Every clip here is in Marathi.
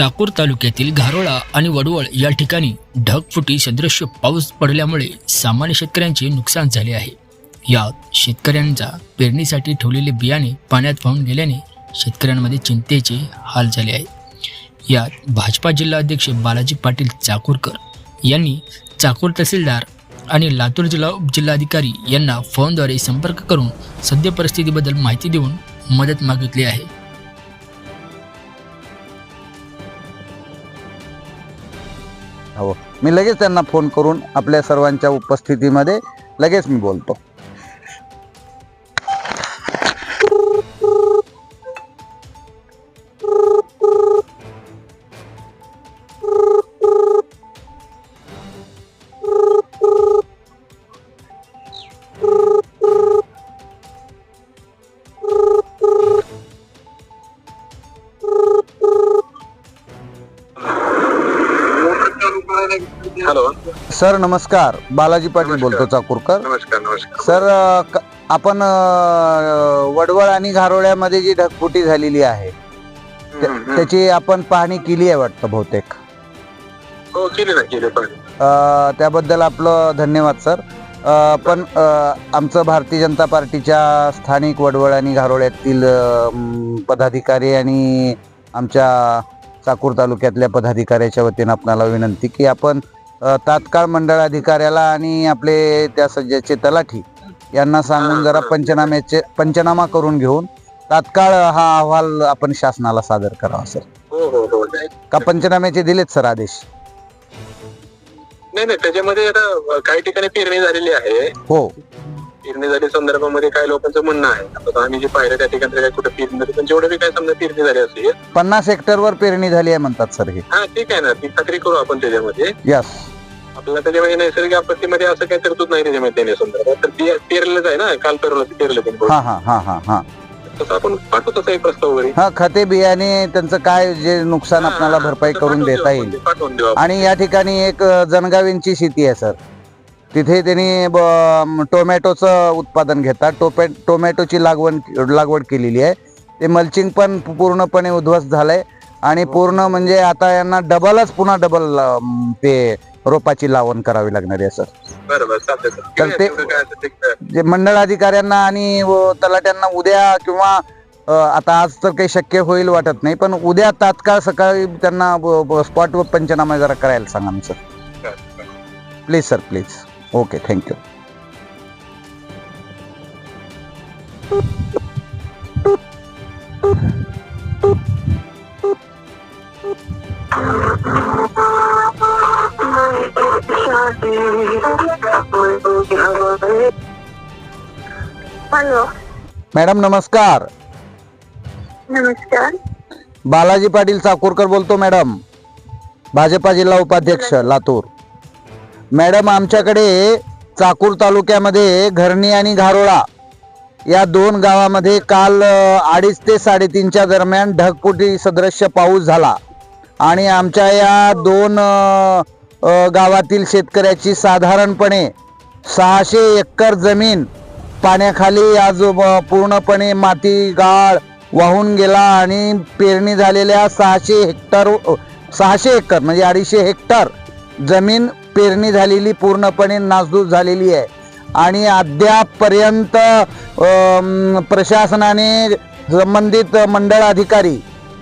चाकूर तालुक्यातील घारोळा आणि वडवळ या ठिकाणी ढगफुटी सदृश्य पाऊस पडल्यामुळे सामान्य शेतकऱ्यांचे नुकसान झाले आहे. यात शेतकऱ्यांचा पेरणीसाठी ठेवलेले बियाणे पाण्यात वाहून गेल्याने शेतकऱ्यांमध्ये चिंतेचे हाल झाले आहेत यात भाजपा जिल्हाध्यक्ष बालाजी पाटील चाकूरकर यांनी चाकूर तहसीलदार आणि लातूर जिल्हा जिल्हाधिकारी यांना फोनद्वारे संपर्क करून सद्य परिस्थितीबद्दल माहिती देऊन मदत मागितली आहे. हवं मी लगेच त्यांना फोन करून आपल्या सर्वांच्या उपस्थितीमध्ये लगेच मी बोलतो. सर नमस्कार. बालाजी पाटील बोलतो चाकूरकर. नमस्कार नमस्कार. सर अ, क- आपण अ, वडवळ आणि घारोळ्यामध्ये जी ढगफुटी झालेली आहे हम्म, हम्म. त्याची आपण पाहणी केली आहे वाटतं बहुतेक? हो केली ना केली पण अ, त्याबद्दल आपलं धन्यवाद सर. अ, पण अ, आमचं भारतीय जनता पार्टीच्या स्थानिक वडवळ आणि घारोळ्यातील अ, म, पदाधिकारी आणि आमच्या चाकूर तालुक्यातल्या पदाधिकाऱ्याच्या वतीनं आपणाला विनंती की आपण अ, तात्काळ मंडळ अधिकाऱ्याला आणि आपले त्या सज्जाचे तलाठी यांना सांगून जरा पंचनाम्याचे पंचनामा करून घेऊन तात्काळ हा अहवाल आपण शासनाला सादर करावा सर. हो हो हो. का पंचनाम्याचे दिलेत सर आदेश? नाही नाही त्याच्यामध्ये आता काही ठिकाणी पेरणी झालेली आहे. हो. पेरणी झाली संदर्भामध्ये काही लोकांचं म्हणणं आहे? आता आम्ही जे पाहिलं त्या ठिकाणी काही कुठं पेरणी झाली पण जेवढं बी काय समजा पेरणी झाली असेल. पन्नास हेक्टरवर पेरणी झाली आहे म्हणतात सर हे. हा ठीक आहे ना. ती खात्री करू आपण त्याच्यामध्ये. यस आपल्याला त्याच्यामध्ये नैसर्गिक आपत्तीमध्ये असं काही तरतूद नाही त्याच्यामध्ये देण्या संदर्भात. तर ती पेरलेच आहे ना? काल पेरलं पेरलं हा हा हा हा हा. तसं आपण पाठवू तसा एक प्रस्ताव वगैरे. हा खते बियाणे त्यांचं काय जे नुकसान आपल्याला भरपाई करून देता येईल. पाठवून देऊ आपण. आणि या ठिकाणी एक अ, जनगावींची शेती आहे सर. तिथे त्यांनी ब- टोमॅटोचं उत्पादन घेतात. टोपॅ टोमॅटोची लागवड लागवड केलेली आहे. ते मल्चिंग पण पूर्णपणे उद्ध्वस्त झालंय. आणि पूर्ण म्हणजे आता यांना डबलच पुन्हा डबल ते रोपाची लावण करावी लागणार आहे सर. बरं बरं चालतंय सर. तर ते- काय जे मंडळ अधिकाऱ्यांना आणि व तलाट्यांना उद्या किंवा अ, आता आज तर काही शक्य होईल वाटत नाही पण उद्या तात्काळ सकाळी त्यांना स्पॉटवर पंचनामा जरा करायला सांगा ना sir. Please sir please. Okay thank you hello madam नमस्कार. नमस्कार. बालाजी पाटील चाकूरकर बोलतो मॅडम. भाजपा जिल्हा उपाध्यक्ष लातूर. मॅडम आमच्याकडे चाकूर तालुक्यामध्ये घरणी आणि घारोळा या दोन गावामध्ये काल अडीच ते साडेतीनच्या दरम्यान ढगफुटी सदृश्य पाऊस झाला. आणि आमच्या या दोन गावातील शेतकऱ्याची साधारणपणे सहाशे एकर जमीन पाण्याखाली आज पूर्णपणे माती गाळ वाहून गेला आणि पेरणी झालेल्या सहाशे हेक्टर सहाशे एकर म्हणजे अडीचशे हेक्टर जमीन पेरणी झालेली पूर्णपणे नासधूस झालेली आहे. आणि अद्यापपर्यंत प्रशासनाने संबंधित मंडळ अधिकारी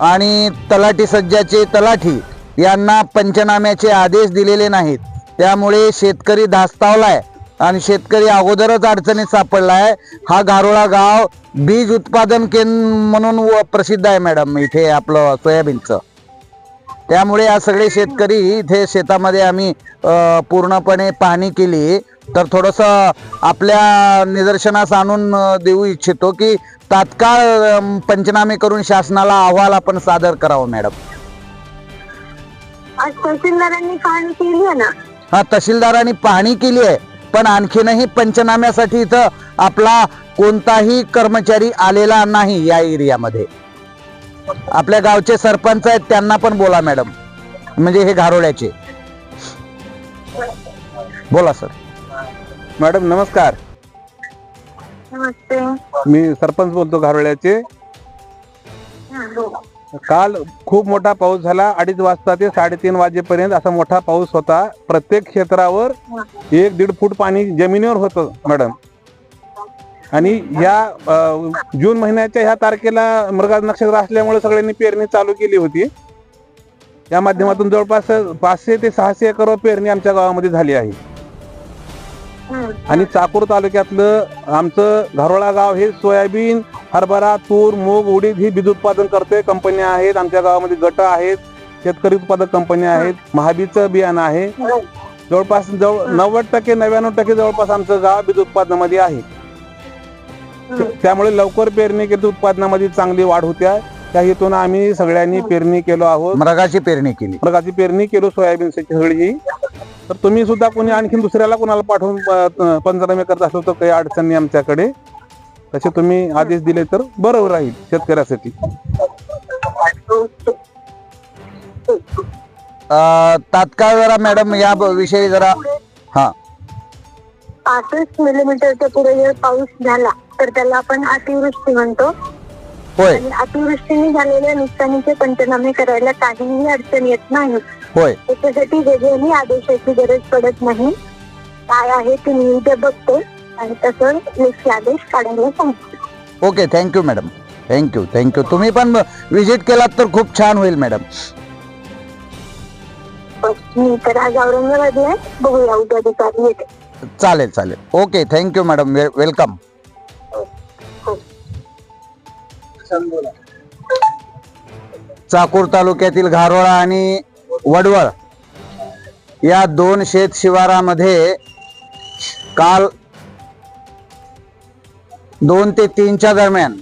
आणि तलाठी सज्जाचे तलाठी यांना पंचनाम्याचे आदेश दिलेले नाहीत. त्यामुळे शेतकरी धास्तावलाय आणि शेतकरी अगोदरच अडचणीत सापडला आहे हा गारोळा गाव बीज उत्पादन केंद्र म्हणून व- प्रसिद्ध आहे मॅडम इथे आपलं सोयाबीनचं. त्यामुळे या सगळे शेतकरी इथे शेतामध्ये आम्ही पूर्णपणे पाहणी केली. तर थोडंसं आपल्या निदर्शनास आणून देऊ इच्छितो की तात्काळ पंचनामे करून शासनाला अहवाल आपण सादर करावा मॅडम. आज तहसीलदारांनी पाहणी केली आहे ना? हा तहसीलदारांनी पाहणी केली आहे. पण आणखीनही पंचनाम्यासाठी इथं आपला कोणताही कर्मचारी आलेला नाही या एरियामध्ये. आपल्या गावचे सरपंच आहेत त्यांना पण बोला मॅडम. म्हणजे हे घारोळ्याचे. बोला सर. मॅडम नमस्कार. नमस्ते. मी सरपंच बोलतो घारोळ्याचे. हा, बोला. काल खूप मोठा पाऊस झाला अडीच वाजता ते साडेतीन वाजेपर्यंत असा मोठा पाऊस होता. प्रत्येक क्षेत्रावर एक दीड फूट पाणी जमिनीवर होतं मॅडम. आणि या जून महिन्याच्या ह्या तारखेला मृगाज नक्षत्र असल्यामुळे सगळ्यांनी पेरणी चालू केली होती. या माध्यमातून जवळपास पाचशे ते सहाशे एकर पेरणी आमच्या गावामध्ये झाली आहे. आणि चाकूर तालुक्यातलं आमचं घरोळा गाव हे सोयाबीन हरभरा तूर मूग उडीद ही बीज उत्पादन करते कंपन्या आहेत आमच्या गावामध्ये गट आहेत शेतकरी उत्पादक कंपन्या आहेत महाबीचं बियाणं आहे. जवळपास जवळ नव्वद टक्के नव्याण्णव टक्के जवळपास आमचं गाव बीज उत्पादनामध्ये आहे. त्यामुळे लवकर पेरणी केली तर उत्पादनामध्ये चांगली वाढ होत्या. त्या हेतून आम्ही सगळ्यांनी पेरणी केलो आहोत. मृगाची पेरणी केली. प्रकारची पेरणी केलो सोयाबीनची सगळी ही तर तुम्ही सुद्धा कोणी आणखीन दुसऱ्याला कोणाला पाठवून पंचनामे करत असलो तर काही अडचण नाही आमच्याकडे तसे तुम्ही आदेश दिले तर बरं राहील शेतकऱ्यासाठी. अं, तात्काळ जरा मॅडम या विषयी जरा हा. पासष्ट मिलीमीटरच्या पुढे जर पाऊस झाला तर त्याला आपण अतिवृष्टी म्हणतो. होय. आणि अतिवृष्टीने झालेल्या नुकसानीचे पंचनामे करायला काहीही अडचण येत नाही. होय. त्याच्यासाठी वेगळ्याही आदेशाची गरज पडत नाही काय आहे ते मी उद्या बघते. आणि तसं लेखी आदेश काढायला सांगते. Okay thank you madam thank you thank you तुम्ही पण विजिट केलात तर खूप छान होईल मॅडम बस, मी तर आज औरंगाबादला आहे. बघूया उद्या दुपारी येते. चालेल चालेल. Okay thank you madam welcome Chakur तालुक्यातील घारोळा आणि वडवळ या दोन शेत शिवारामध्ये काल दोन ते तीनच्या दरम्यान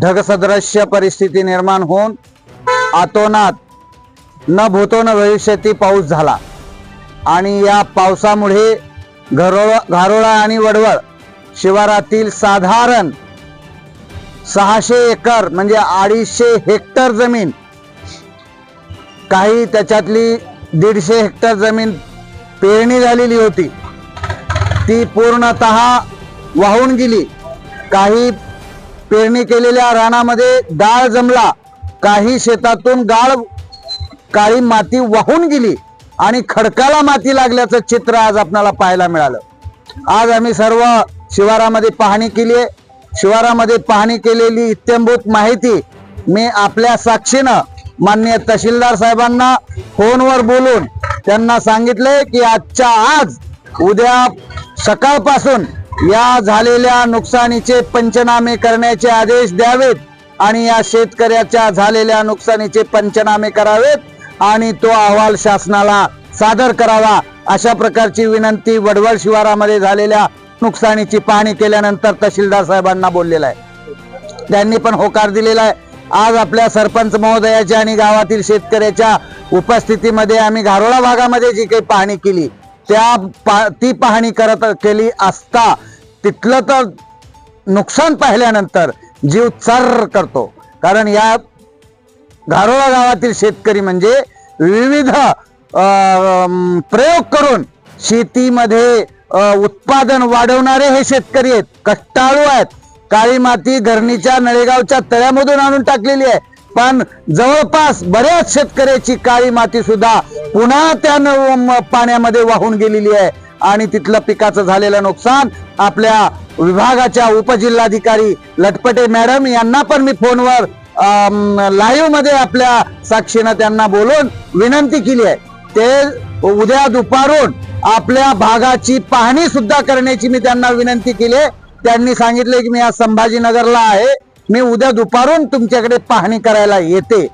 ढगसदृश्य परिस्थिती निर्माण होऊन आतोनात न भूतो न भविष्यती पाऊस झाला. आणि या पावसामुळे घरोळा घारोळा आणि वडवळ शिवारातील साधारण सहाशे एकर म्हणजे अडीचशे हेक्टर जमीन. काही त्याच्यातली दीडशे हेक्टर जमीन पेरणी झालेली होती. ती पूर्णत वाहून गेली. काही पेरणी केलेल्या रानामध्ये गाळ जमला. काही शेतातून गाळ काळी माती वाहून गेली आणि खडकाला माती लागल्याचं चित्र आज आपल्याला पाहायला मिळालं. आज आम्ही सर्व शिवारामध्ये पाहणी केली आहे. शिवारामध्ये पाहणी केलेली इत्यंभूत माहिती मी आपल्या साक्षीनं माननीय तहसीलदार साहेबांना फोनवर बोलून त्यांना सांगितलंय की आजच्या आज उद्या सकाळपासून या झालेल्या नुकसानीचे पंचनामे करण्याचे आदेश द्यावेत आणि या शेतकऱ्याच्या झालेल्या नुकसानीचे पंचनामे करावेत आणि तो अहवाल शासनाला सादर करावा अशा प्रकारची विनंती वडवळ शिवारामध्ये झालेल्या नुकसानीची पाहणी केल्यानंतर तहसीलदार साहेबांना बोललेला आहे. त्यांनी पण होकार दिलेला आहे. आज आपल्या सरपंच महोदयाच्या आणि गावातील शेतकऱ्याच्या उपस्थितीमध्ये आम्ही घारोळा भागामध्ये जी काही पाहणी केली त्या पा ती पाहणी करत केली असता तिथलं तर नुकसान पाहिल्यानंतर जीव चर करतो. कारण या घारोळा गावातील शेतकरी म्हणजे विविध प्रयोग करून शेतीमध्ये उत्पादन वाढवणारे हे शेतकरी आहेत. कष्टाळू आहेत. काळी माती घरणीच्या नळेगावच्या तळ्यामधून आणून टाकलेली आहे. पण जवळपास बऱ्याच शेतकऱ्याची काळी माती सुद्धा पुन्हा त्या न- पाण्यामध्ये वाहून गेलेली आहे. आणि तिथलं पिकाचं झालेलं नुकसान आपल्या विभागाच्या उपजिल्हाधिकारी लटपटे मॅडम यांना पण मी फोनवर लाईव्हमध्ये आपल्या साक्षीनं त्यांना बोलून विनंती केली आहे. ते उद्या दुपारून आपल्या भागाची पाहणी सुद्धा करण्याची मी त्यांना विनंती केली त्यांनी सांगितले की मी आज संभाजीनगरला आहे. मी उद्या दुपारून तुमच्याकडे पाहणी करायला येते.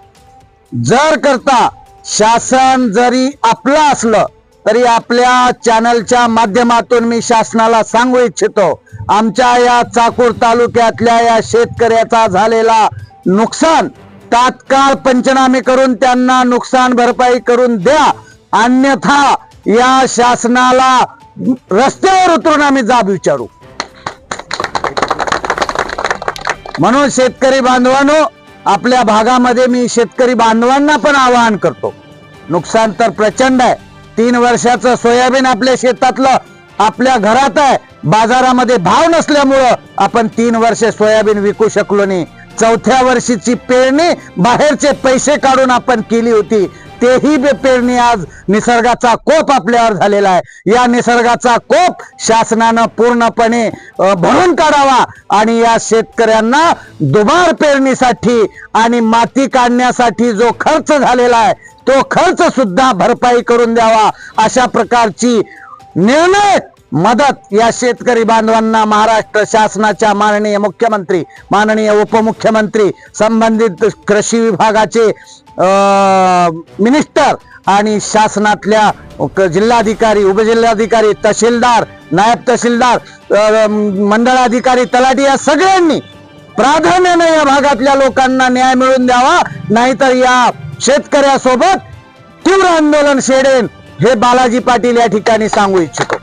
जर करता शासन जरी आपलं असलं तरी आपल्या चॅनलच्या माध्यमातून मी शासनाला सांगू इच्छितो आमच्या या चाकूर तालुक्यातल्या या शेतकऱ्याचा झालेला नुकसान तात्काळ पंचनामे करून त्यांना नुकसान भरपाई करून द्या. अन्यथा या शासनाला रस्त्यावर उतरून आम्ही जाब विचारू. म्हणून शेतकरी बांधवांनो आपल्या भागामध्ये मी शेतकरी बांधवांना पण आवाहन करतो. नुकसान तर प्रचंड आहे. तीन वर्षाचं सोयाबीन आपल्या शेतातलं आपल्या घरात आहे. बाजारामध्ये भाव नसल्यामुळं आपण तीन वर्ष सोयाबीन विकू शकलो नाही. चौथ्या वर्षीची पेरणी बाहेरचे पैसे काढून आपण केली होती. तेही बे- पेरणी आज निसर्गाचा कोप आपल्यावर झालेला आहे. या निसर्गाचा कोप शासनानं पूर्णपणे भरून काढावा आणि या शेतकऱ्यांना दुबार पेरणीसाठी आणि माती काढण्यासाठी जो खर्च झालेला आहे तो खर्च सुद्धा भरपाई करून द्यावा अशा प्रकारची निर्णय मदत या शेतकरी बांधवांना महाराष्ट्र शासनाच्या माननीय मुख्यमंत्री माननीय उपमुख्यमंत्री संबंधित कृषी विभागाचे अं, मिनिस्टर आणि शासनातल्या जिल्हाधिकारी उपजिल्हाधिकारी तहसीलदार नायब तहसीलदार अं, मंडळाधिकारी तलाठी या सगळ्यांनी प्राधान्याने या भागातल्या लोकांना न्याय मिळवून द्यावा नाहीतर या शेतकऱ्यासोबत तीव्र आंदोलन शेडेन हे बालाजी पाटील या ठिकाणी सांगू इच्छितो.